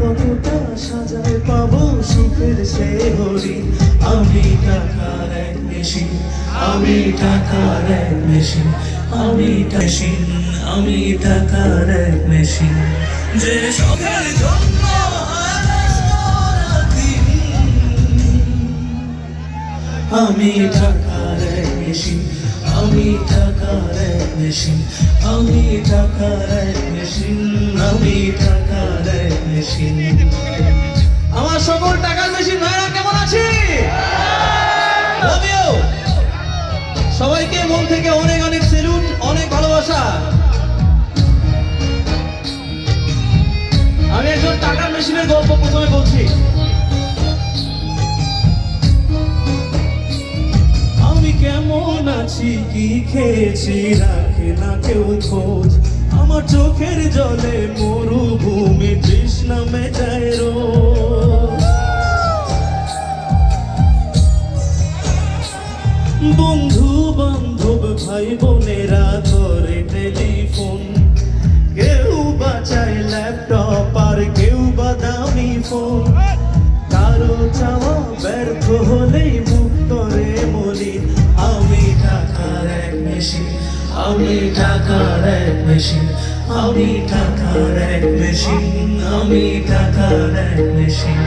কতটা সাজায় পাবো সুখের সে হরি আমি টাকার এক মেশিন, আমি টাকার এক মেশিন, আমি মেশিন আমি টাকার এক মেশিন যে সুখের জন্য। আমি টাকার এক মেশিন, আমি টাকার এক মেশিন, আমি টাকার এক মেশিন, আমি টাকার মেশিন আমার সকল টাকার মেশিন ভাইরা, কেমন আছে! সবাইকে মন থেকে অনেক অনেক সেলুট অনেক ভালোবাসা। আমি একজন টাকার মেশিনের গল্প প্রথমে বলছি। আমি কেমন আছি, কি খেয়েছি, রাখে না কেউ খোঁজ। আমার চোখের জলে মরুভূমি তৃষ্ণা মেটায় রো বন্ধু বান্ধব, ভাই বোনেরা করে টেলিফোন, কেউ বাঁচায় আমি টাকার এক মেশিন আমি টাকার এক মেশিন আমি টাকার এক মেশিন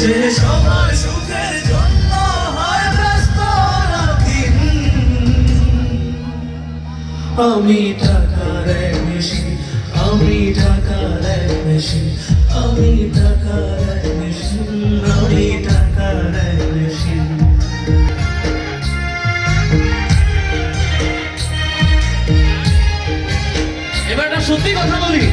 যে সবার সুখের জন্য হয় ব্যস্ত। আমি টাকার এক মেশিন আমি টাকার এক মেশিন আমি টাকার এক মেশিন সত্যি কথা বলি?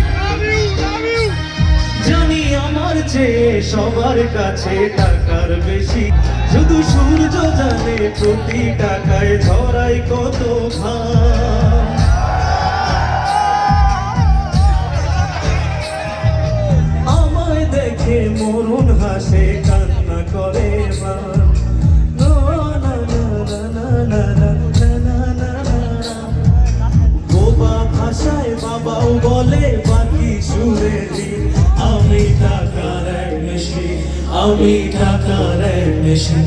জানি আমার চেয়ে সবার কাছে টাকার বেশি। শুধু সূর্য জানে প্রতি টাকায় ঝরাই কত ঘাম আমায় দেখে মরুন হাসে, কান্না করে মা। বলে বাকি সুরে আমি টাকার এক মেশিন, আমি টাকার এক মেশিন,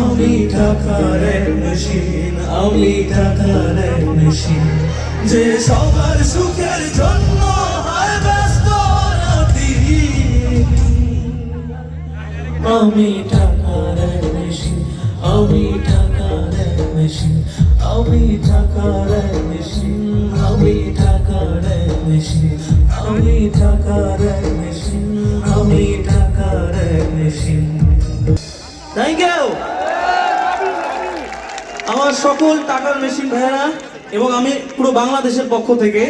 আমি এক মেশিন, আমি এক মেশিন যে সবার সুখের জন্য। আমি এক মেশিন, আমি এক মেশিন, আমি টাকার আমি টাকার মেশিন আমি টাকার মেশিন। থ্যাংক ইউ আমার সকল টাকার মেশিন ভাইয়েরা এবং আমি পুরো বাংলাদেশের পক্ষ থেকে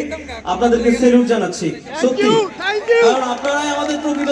আপনাদেরকে সেলুট জানাচ্ছি। সত্যি। কারণ আপনারাই আমাদের প্রকৃত।